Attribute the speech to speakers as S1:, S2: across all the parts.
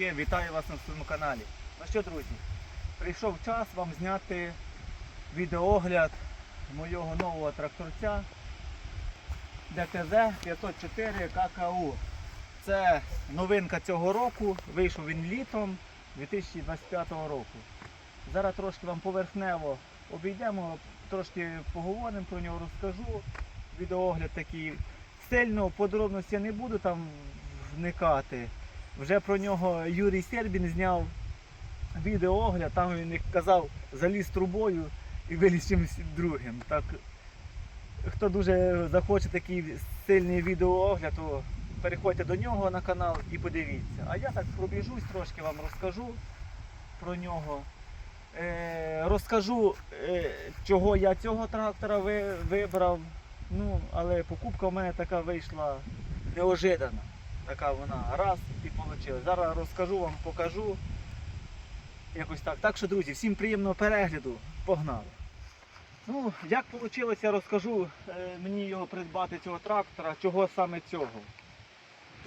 S1: Друзі, вітаю вас на своєму каналі. Ну що, друзі, прийшов час вам зняти відеоогляд моєго нового тракторця ДТЗ 504 ККУ. Це новинка цього року, вийшов він літом 2025 року. Зараз трошки вам поверхнево обійдемо, трошки поговоримо про нього, розкажу. Відеоогляд такий. Сильно подробності не буду там вникати. Вже про нього Юрій Сербін зняв відеоогляд, там він казав, заліз трубою і виліз чимось другим. Так, хто дуже захоче такий сильний відеоогляд, то переходьте до нього на канал і подивіться. А я так пробіжусь, трошки вам розкажу про нього. Е, розкажу, е, чого я цього трактора ви, вибрав. Ну, але покупка в мене така вийшла неожидана. Така вона раз і вийшла. Зараз розкажу вам, покажу. Якось так. Так що, друзі, всім приємного перегляду. Погнали. Ну, як вийшло, розкажу е, мені його придбати цього трактора, чого саме цього.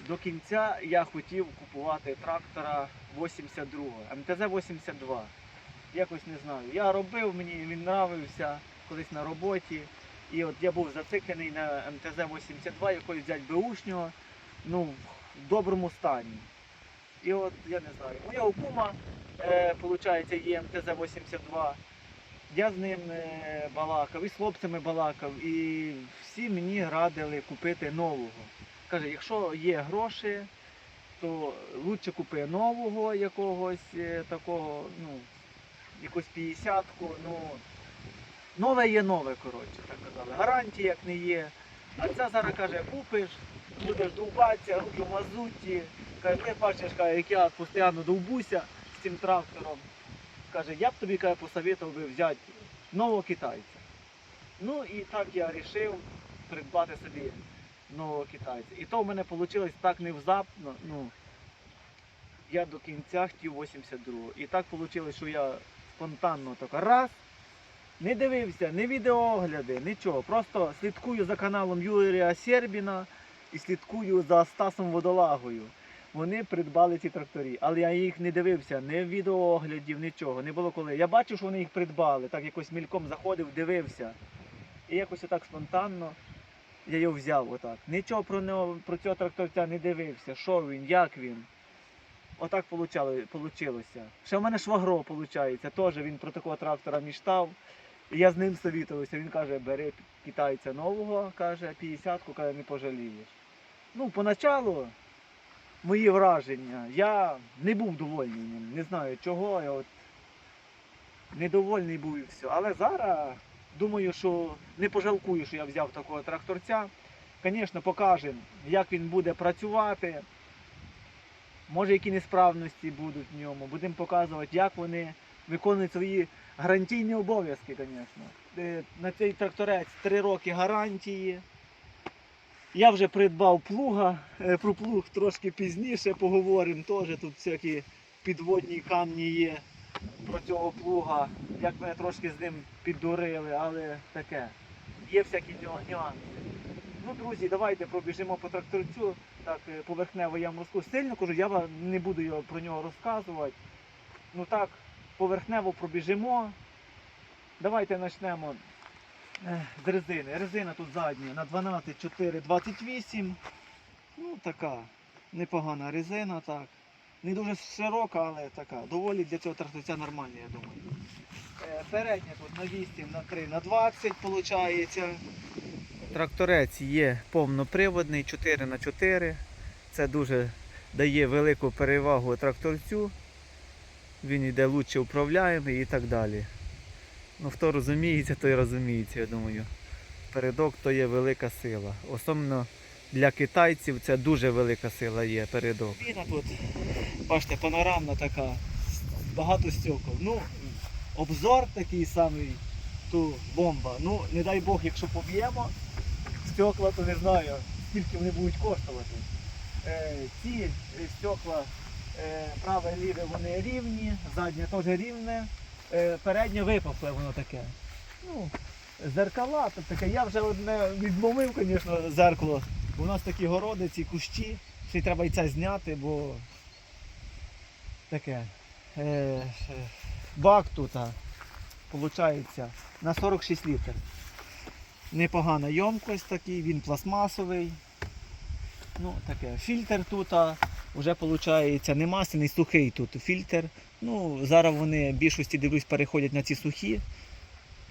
S1: До кінця я хотів купувати трактора 82-го, МТЗ-82. Якось не знаю. Я робив, мені він нравився колись на роботі. І от я був зациклений на МТЗ-82, якось взяти беушнього, ну, в доброму стані. І от я не знаю, моя кума, е, виходить, є МТЗ-82. Я з ним е, балакав, і з хлопцями балакав, і всі мені радили купити нового. Каже, якщо є гроші, то краще купи нового якогось е, такого, ну, якусь 50-ку, ну, нове є нове, коротше, так казали. Гарантії як не є. А це зараз каже, купиш, будеш довбатися, руки в мазуті. Каже, ти бачиш, каже, як я постійно довбуся з цим трактором. Каже, я б тобі каже, посоветував би взяти нового китайця. Ну і так я вирішив придбати собі нового китайця. І то в мене вийшло так невзапно. Ну, я до кінця хотів 82-го. І так вийшло, що я спонтанно так раз. Не дивився, ні відеоогляди, нічого. Просто слідкую за каналом Юрія Сербіна і слідкую за Стасом Водолагою. Вони придбали ці тракторі, але я їх не дивився, ні відеооглядів, нічого. Не було коли. Я бачив, що вони їх придбали, так якось мільком заходив, дивився. І якось отак спонтанно я його взяв отак. Нічого про нього, про цього тракторця не дивився, що він, як він. Отак вийшло. Ще в мене швагро, виходить, теж він про такого трактора міштав. Я з ним совітувався. Він каже, бери китайця нового, каже, 50-ку, каже, не пожалієш. Ну, поначалу мої враження, я не був довольний ним. Не знаю чого, я от недовольний був і все. Але зараз думаю, що не пожалкую, що я взяв такого тракторця. Звісно, покажемо, як він буде працювати. Може, які несправності будуть в ньому. Будемо показувати, як вони виконують свої гарантійні обов'язки, звісно. Е, На цей тракторець 3 роки гарантії. Я вже придбав плуга, Е, про плуг трошки пізніше поговоримо. Теж тут всякі підводні камні є про цього плуга. Як мене трошки з ним піддурили, але таке. Є всякі нюанси. Ну, друзі, давайте пробіжимо по тракторцю. Так, е, поверхнево я вам розкажу. Сильно кажу, я вам не буду про нього розказувати. Ну так, поверхнево пробіжимо. Давайте почнемо з резини. Резина тут задня на 12, 4, 28. Ну, така непогана резина, так. Не дуже широка, але така. Доволі для цього тракторця нормальна, я думаю. Е, Передня тут на 8, на 3, на 20 виходить. Тракторець є повноприводний 4 на 4 Це дуже дає велику перевагу тракторцю. Він йде лучше управляємий і так далі. Ну, хто розуміється, той розуміється, я думаю. Передок то є велика сила. Особливо для китайців це дуже велика сила є передок. Тут, бачите, панорамна така, багато стекол. Ну, обзор такий самий, то бомба. Ну, не дай Бог, якщо поб'ємо стекла, то не знаю, скільки вони будуть коштувати. Е, ці стекла е, праве ліве вони рівні, заднє теж рівне, переднє випукле воно таке. Ну, зеркала, таке. Я вже одне відмовив, звісно, зеркало. У нас такі городи, ці кущі, Ще й треба і це зняти, бо таке. Е, е, бак тут, виходить, на 46 літрів. Непогана ємкость такий, він пластмасовий. Ну, таке. Фільтр тут вже виходить не масляний, сухий тут фільтр. Ну, зараз вони більшості дивлюсь переходять на ці сухі.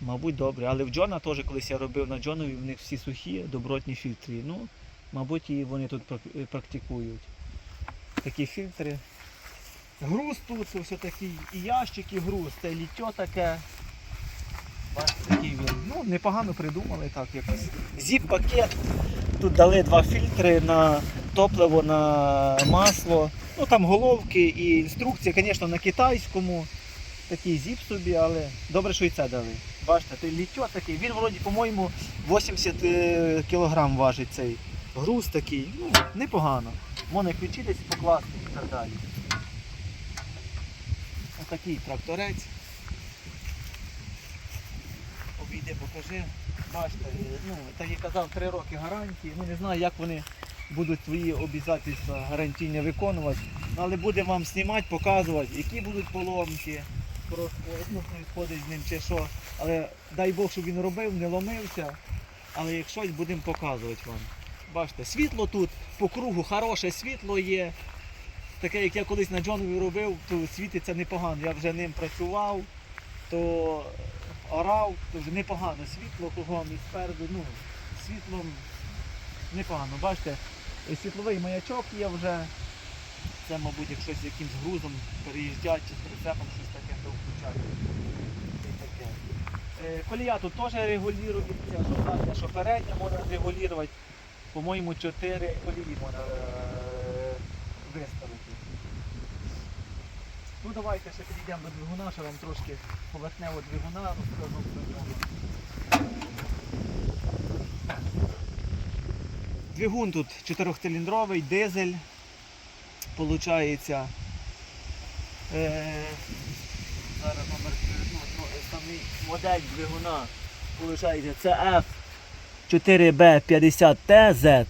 S1: Мабуть, добре. Але в Джона теж колись я робив на Джонові, в них всі сухі, добротні фільтри. Ну, мабуть, і вони тут практикують. Такі фільтри. Груз тут все такий, і ящик, і груз, це ліття таке. Такий він. Ну, непогано придумали так якось. Зіп-пакет. Тут дали два фільтри на топливо, на масло. Ну там головки і інструкція, звісно, на китайському. Такий зіп собі, але добре, що і це дали. Бачите, той ліття такий. Він вроді, по-моєму, 80 кг важить цей груз такий. Ну, непогано. Можна включитись, покласти і так далі. Отакий тракторець. Обійди, покажи. Бачите, ну, так як казав, 3 роки гарантії. Ну не знаю, як вони будуть свої обов'язки гарантійні виконувати. Але будемо вам знімати, показувати, які будуть поломки, просто ну, происходить з ним чи що. Але дай Бог, щоб він робив, не ломився. Але як щось будемо показувати вам. Бачите, світло тут по кругу, хороше світло є. Таке, як я колись на Джонові робив, то світиться непогано. Я вже ним працював, то орав, то вже непогано світло кругом і спереду, ну, світлом непогано. Бачите, і світловий маячок є вже. Це, мабуть, якщо з якимсь грузом переїжджати чи з прицепом щось таке, то таке. Е, Колія тут теж регулюється, що задня, що передня можна регулювати. По-моєму, 4 колії можна е, виставити. Ну давайте ще підійдемо до двигуна, що вам трошки поверхнево двигуна розкажу про нього. Двигун тут 4-циліндровий, дизель. Получається. Е, зараз номер ну, ну, модель двигуна. Получається це F4B50TZ.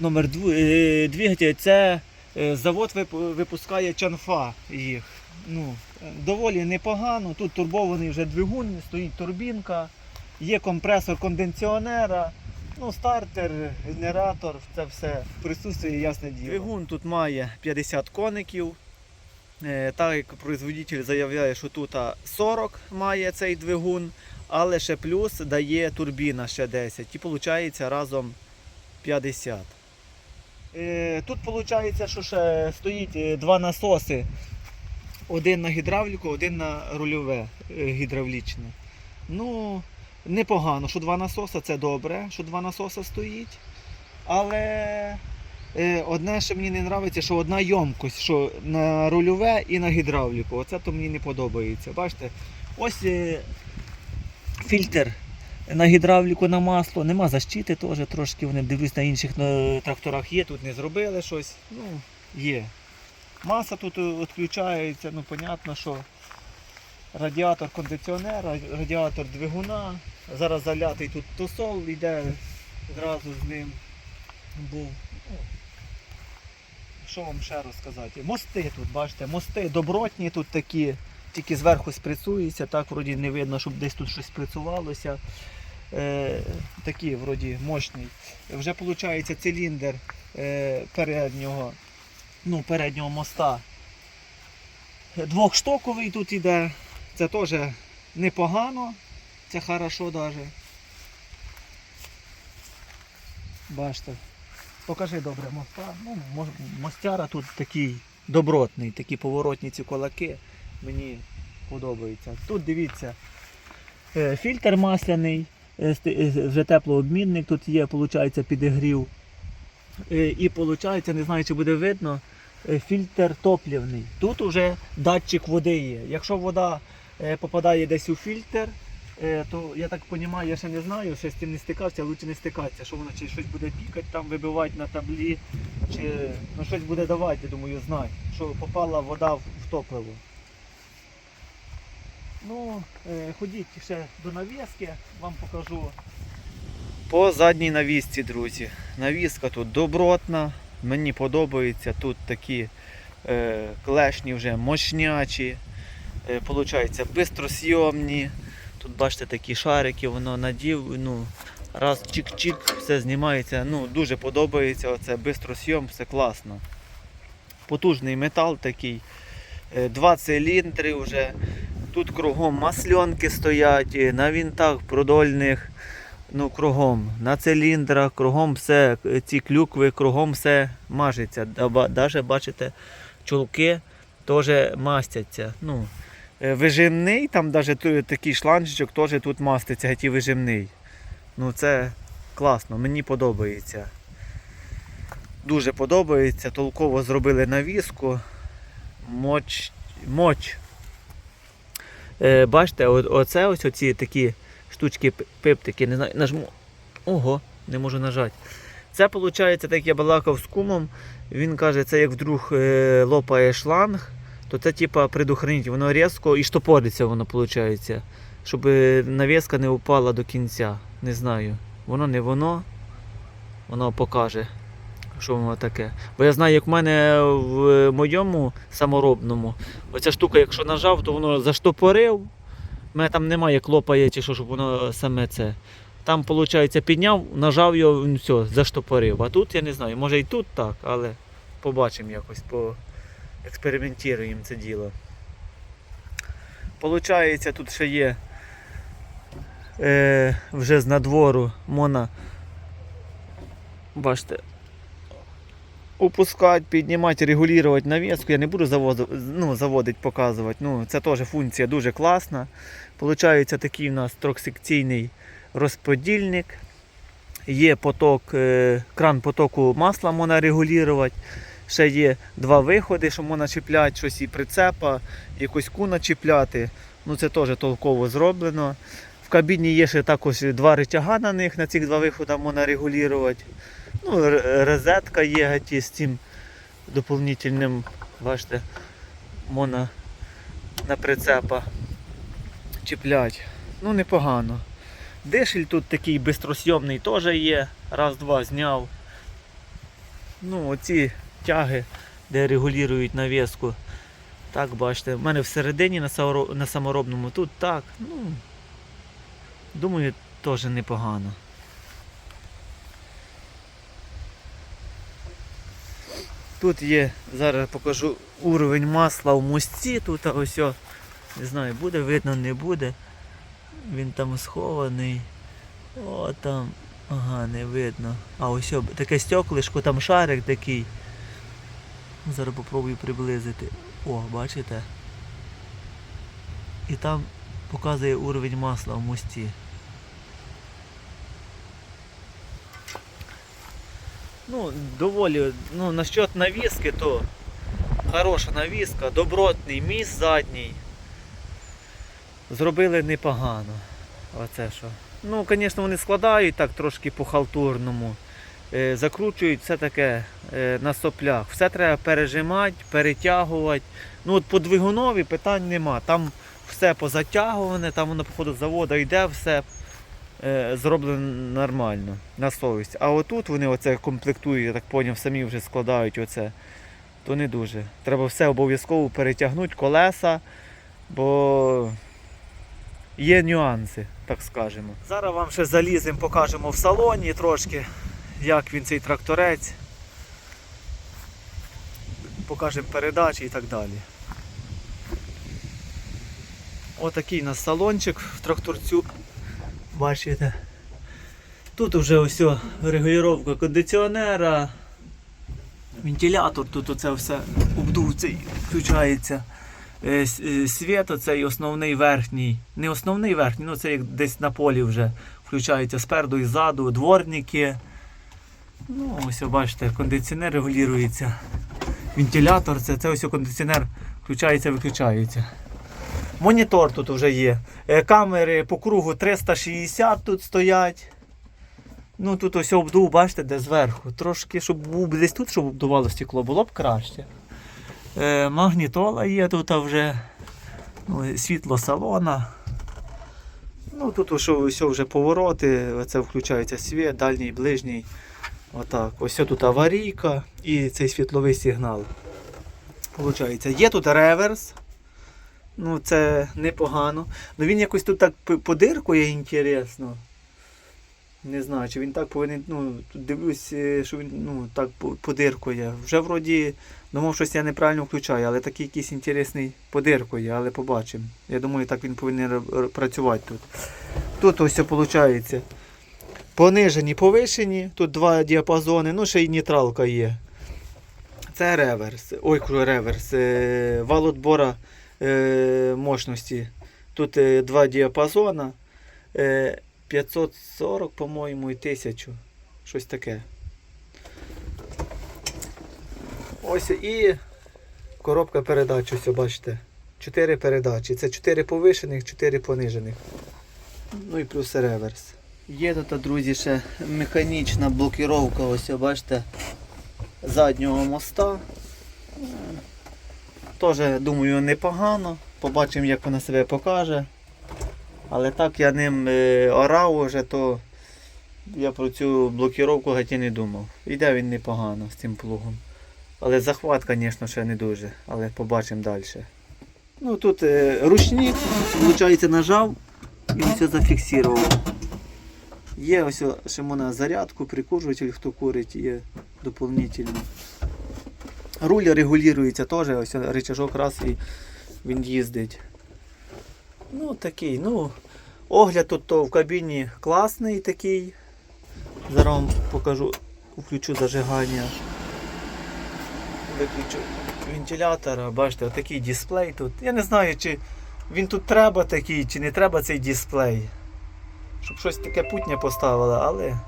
S1: Номер е, двигатель це е, завод випускає чанфа їх. Ну, е, доволі непогано. Тут турбований вже двигун, стоїть турбінка, є компресор кондиціонера. Ну, стартер, генератор, це все присутствує, ясне діло. Двигун тут має 50 коників. Е, Так як производитель заявляє, що тут 40 має цей двигун, але ще плюс дає турбіна ще 10. І виходить разом 50. Е, Тут виходить, що ще стоїть е, два насоси. Один на гідравліку, один на рульове гідравлічне. Ну, непогано, що два насоси це добре, що два насоси стоїть. Але е, одне, що мені не подобається, що одна ємкость, що на рульове і на гідравліку. Оце то мені не подобається. Бачите, ось е, фільтр на гідравліку на масло, нема защити теж трошки. Вони дивлюсь на інших тракторах є, тут не зробили щось. Ну, є. Маса тут е, відключається, ну, понятно, що радіатор кондиціонера, радіатор двигуна. Зараз залятий тут тосол йде зразу з ним. Був. Що вам ще розказати? Мости тут, бачите, мости добротні тут такі, тільки зверху спрацюються, так вроді не видно, щоб десь тут щось спрацювалося. Е, такі вроді мощний. Вже виходить циліндр е, переднього, ну, переднього моста. Двохштоковий тут іде. Це теж непогано. Це хорошо навіть. Бачите. Покажи добре моста. Ну, мостяра тут такий добротний, такі поворотні ці кулаки. Мені подобається. Тут дивіться, е, фільтр масляний, е, е, вже теплообмінник тут є, виходить, підігрів. І виходить, не знаю, чи буде видно, фільтр топлівний. Тут вже датчик води є. Якщо вода попадає десь у фільтр, е, то я так розумію, я ще не знаю, ще з цим не стикався, лучше не стикатися, що воно чи щось буде пікати, там вибивати на таблі, чи ну, щось буде давати, думаю, знай, що попала вода в в топливо. Ну, е, ходіть ще до навіски, вам покажу. По задній навісці, друзі. Навіска тут добротна, Мені подобається. Тут такі е, клешні вже мощнячі. Е, получається, бистросйомні. Тут бачите такі шарики, воно надів, ну, раз чик-чик, все знімається. Ну, дуже подобається. Оце бистросйом, все класно. Потужний метал такий. Е, Два циліндри вже. Тут кругом масльонки стоять, е, на вінтах продольних, ну кругом, на циліндрах, кругом все, ці клюкви, кругом все мажеться. Навіть бачите, чулки теж мастяться. Ну, вижимний, там навіть такий шланжичок теж тут маститься, геть і вижимний. Ну це класно, мені подобається. Дуже подобається. Толково зробили навіску. Моч. Моч. Е, бачите, оце ось оці такі штучки пиптики, не знаю, нажму. Ого, не можу нажати. Це виходить, так як я балакав з кумом, він каже, це як вдруг е, лопає шланг, то це типа предохранитель, воно різко і штопориться воно виходить. Щоб е, навіска не упала до кінця. Не знаю. Воно не воно, воно покаже, що воно таке. Бо я знаю, як в мене в моєму саморобному, оця штука, якщо нажав, то воно заштопорив. У мене там немає клопає чи що, щоб воно саме це. Там, виходить, підняв, нажав його, все, заштопорив. А тут я не знаю, може і тут так, але побачимо якось, поекспериментуємо це діло. Получається, тут ще є е, вже з надвору можна, бачите, опускати, піднімати, регулювати навіску. Я не буду завоз- ну, заводити, показувати. Ну, це теж функція дуже класна. Получається такий у нас трьохсекційний розподільник. Є поток, е, кран потоку масла можна регулювати. Ще є два виходи, що можна чіпляти щось і прицепа, якусь куна чіпляти. Ну це теж толково зроблено. В кабіні є ще також два рычага на них, на цих два виходи можна регулювати. Ну, розетка є з цим доповнительним, бачите, можна на прицепа чіпляти. Ну, непогано. Дишель тут такий бистросйомний теж є. Раз-два зняв. Ну, оці тяги, де регулюють навіску. Так, бачите, в мене всередині на саморобному тут так. Ну, думаю, теж непогано. Тут є, зараз покажу уровень масла в мості, тут ось, не знаю, буде видно, не буде. Він там схований. О, там. Ага, не видно. А ось таке стеклишко, там шарик такий. Зараз попробую приблизити. О, бачите? І там показує уровень масла в мості. Ну, доволі, ну, насчет навіски, то хороша навіска, добротний міст задній. Зробили непогано. Оце що. Ну, звісно, вони складають так трошки по-халтурному. Е, закручують все таке е, на соплях. Все треба пережимати, перетягувати. Ну от по двигунові питань нема. Там все позатягуване, там воно походу з заводу йде, все е, зроблено нормально, на совість. А отут вони оце комплектують, я так зрозумів, самі вже складають оце. То не дуже. Треба все обов'язково перетягнути, колеса, бо є нюанси, так скажемо. Зараз вам ще заліземо, покажемо в салоні трошки, як він цей тракторець. Покажемо передачі і так далі. Отакий у нас салончик в тракторцю. Бачите. Тут вже ось регулювання кондиціонера, вентилятор, тут оце все обдув цей включається. Е, е, Світ оцей основний верхній. Не основний верхній, ну це як десь на полі вже включається спереду і ззаду, дворники. Ну, ось бачите, кондиціонер регулюється. Вентилятор, це, це ось кондиціонер включається, виключається. Монітор тут вже є. Е, Камери по кругу 360 тут стоять. Ну тут ось обдув, бачите, де зверху. Трошки, щоб був десь тут, щоб обдувало стекло, було б краще. Е, магнітола є тут вже. Ну, світло салона. Ну тут ось, ось вже повороти, це включається світ, дальній, ближній. Отак. Ось тут аварійка і цей світловий сигнал. Получається, є тут реверс. Ну, це непогано. Ну він якось тут так подиркує інтересно. Не знаю, чи він так повинен. Ну, тут дивлюсь, е, що він ну, так подиркує. Вже вроді думав, щось я неправильно включаю, але такий якийсь інтересний подиркує, але побачимо. Я думаю, так він повинен працювати тут. Тут ось виходить. Понижені, повишені, тут два діапазони, ну ще й нейтралка є. Це реверс. Ой, реверс. Е, вал отбора е, мощності. Тут е, два діапазона. Е, 540, по-моєму, і 1000. Щось таке. Ось і коробка передач, ось бачите. 4 передачі. Це 4 повишених, 4 понижених. Ну і плюс реверс. Є тут, друзі, ще механічна блокіровка, ось бачите, заднього моста. Теж, думаю, непогано. Побачимо, як вона себе покаже. Але так я ним е, орав уже, то я про цю блокіровку геть і не думав. Іде він непогано з цим плугом. Але захват, звісно, ще не дуже, але побачимо далі. Ну тут е, ручник, виходить, нажав і все зафіксував. Є ось ще можна зарядку, прикурюватель, хто курить, є доповнительно. Руль регулюється теж, ось рычажок раз і він їздить. Ну такий, ну, огляд тут в кабіні класний такий. Зараз вам покажу, включу зажигання. Виключу вентилятора, бачите, отакий дисплей тут. Я не знаю, чи він тут треба такий, чи не треба цей дисплей. Щоб щось таке путнє поставили, але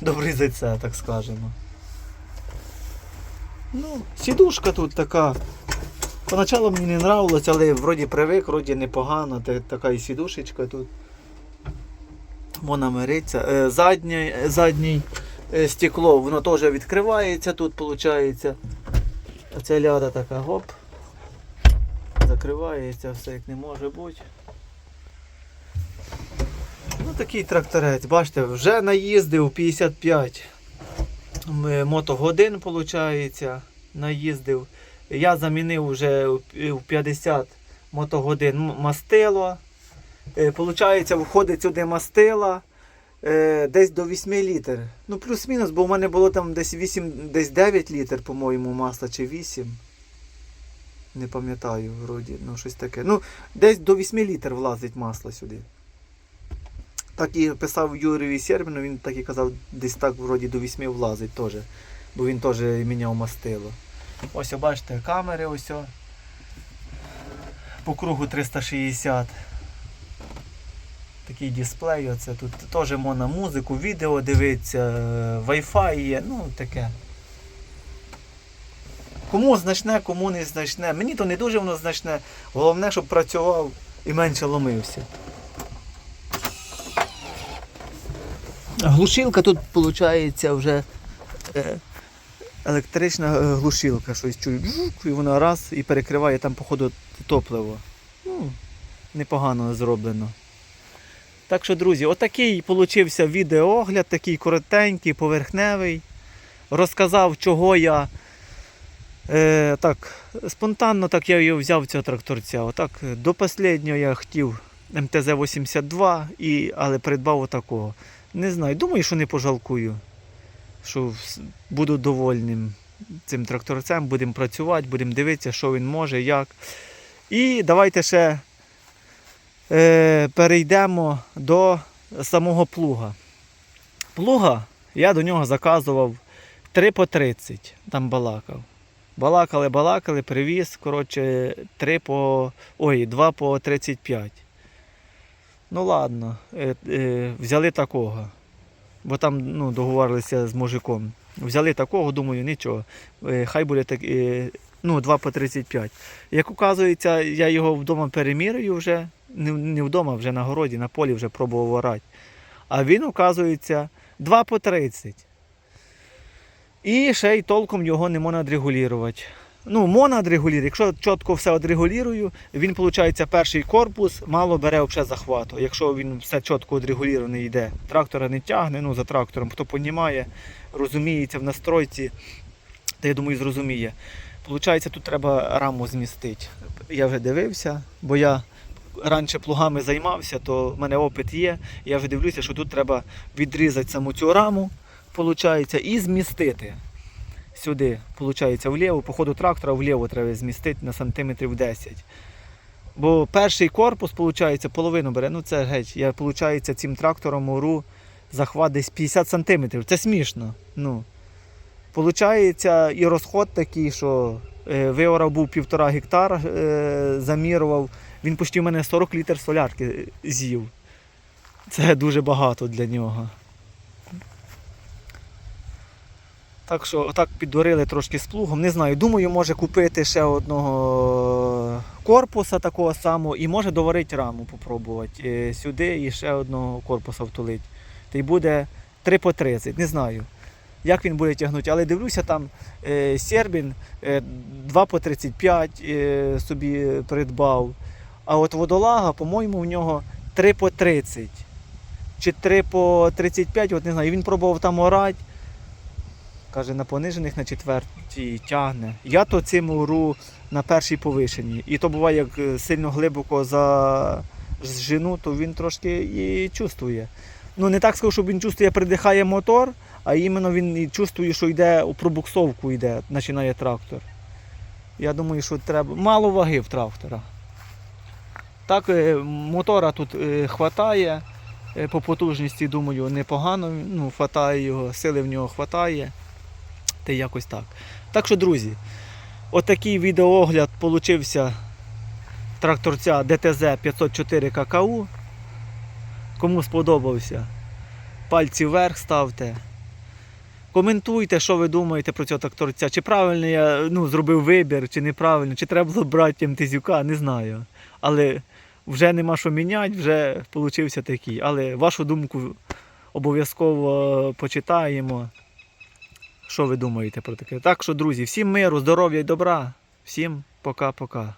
S1: добрий за це, так скажемо. Ну, сідушка тут така. Поначалу мені не нравилось, але вроді привик, вроді непогано. Така і сідушечка тут. Вона мириться. Е, заднє, задній е, стекло, воно теж відкривається тут, виходить. Оця ляда така гоп. Закривається, все як не може бути. Ну такий тракторець, бачите, вже наїздив 55 мотогодин, виходить, наїздив. Я замінив вже в в 50 мотогодин мастило. Е, Получається, входить сюди мастила е, десь до 8 літр. Ну, плюс-мінус, бо в мене було там десь 8, десь 9 літр, по-моєму, масла чи 8. Не пам'ятаю, вроді, ну щось таке. Ну, десь до 8 літр влазить масло сюди. Так і писав Юрій Сербіну, він так і казав, десь так вроді до 8 влазить теж. Бо він теж міняв мастило. Ось бачите, камери ось. По кругу 360. Такий дисплей, оце тут теж можна музику, відео дивитися, е, Wi-Fi є, ну таке. Кому значне, кому не значне. Мені то не дуже воно значне. Головне, щоб працював і менше ломився. Глушилка тут виходить вже е, електрична е, глушилка. Щось чую, і вона раз і перекриває там, походу, топливо. Ну, непогано зроблено. Так що, друзі, отакий получився відеоогляд, такий коротенький, поверхневий. Розказав, чого я е, так, спонтанно так я його взяв цього тракторця. Отак, до останнього я хотів МТЗ-82, і, але придбав отакого. Не знаю, думаю, що не пожалкую. Що буду довольним цим тракторцем, будемо працювати, будемо дивитися, що він може, як. І давайте ще е, перейдемо до самого плуга. Плуга я до нього заказував 3 по 30, там балакав. Балакали, балакали, привіз, коротше, 3 по. Ой, 2 по 35. Ну ладно, е, е, взяли такого. Бо там ну, договорилися з мужиком. Взяли такого, думаю, нічого. Е, хай буде так, е, ну, 2 по 35. Як оказується, я його вдома перемірюю вже. Не, не вдома, вже на городі, на полі вже пробував орати. А він, оказується, 2 по 30. І ще й толком його не можна відрегулювати. Ну, монодрегулір, якщо чітко все одрегулірую, він, виходить, перший корпус мало бере взагалі захвату. Якщо він все чітко одрегулірований йде. Трактора не тягне, ну за трактором, хто понімає, розуміється в настройці, та я думаю, зрозуміє. Получається, тут треба раму змістити. Я вже дивився, бо я раніше плугами займався, то в мене опит є. Я вже дивлюся, що тут треба відрізати саму цю раму, получається, і змістити сюди, виходить, вліво, по ходу трактора вліво треба змістити на сантиметрів 10. Бо перший корпус, виходить, половину бере. Ну це геть. Я, виходить, цим трактором ору захват десь 50 сантиметрів. Це смішно. Ну. Получається, і розход такий, що е, виорав був півтора гектар, е, замірював. Він почти в мене 40 літр солярки з'їв. Це дуже багато для нього. Так що отак піддурили трошки з плугом. Не знаю, думаю, може купити ще одного корпуса такого самого і може доварити раму попробувати е, сюди і ще одного корпуса втулити. Та й буде 3 по 30, не знаю. Як він буде тягнути, але дивлюся, там е, Сербін е, 2 по 35 е, собі придбав. А от водолага, по-моєму, в нього 3 по 30 чи 3 по 35, от не знаю. Він пробував там орати. Каже, на понижених на четвертій тягне. Я то цим уру на першій повишенні. І то буває, як е, сильно глибоко зажену, то він трошки і чувствує. Ну не так скажу, що він чувствує, придихає мотор, а іменно він чувствує, що йде у пробуксовку йде, починає трактор. Я думаю, що треба. Мало ваги в трактора. Так, е, мотора тут е. Е, По потужності, думаю, непогано. Ну, хватає його, сили в нього хватає. Та якось так. Так що, друзі, отакий відеоогляд получився тракторця ДТЗ 504 ККУ. Кому сподобався, пальці вверх ставте. Коментуйте, що ви думаєте про цього тракторця. Чи правильно я ну, зробив вибір, чи неправильно, чи треба було брати МТЗюка, не знаю. Але вже нема що міняти, вже получився такий. Але вашу думку обов'язково почитаємо. Що ви думаєте про таке? Так що, друзі, всім миру, здоров'я і добра. Всім пока-пока.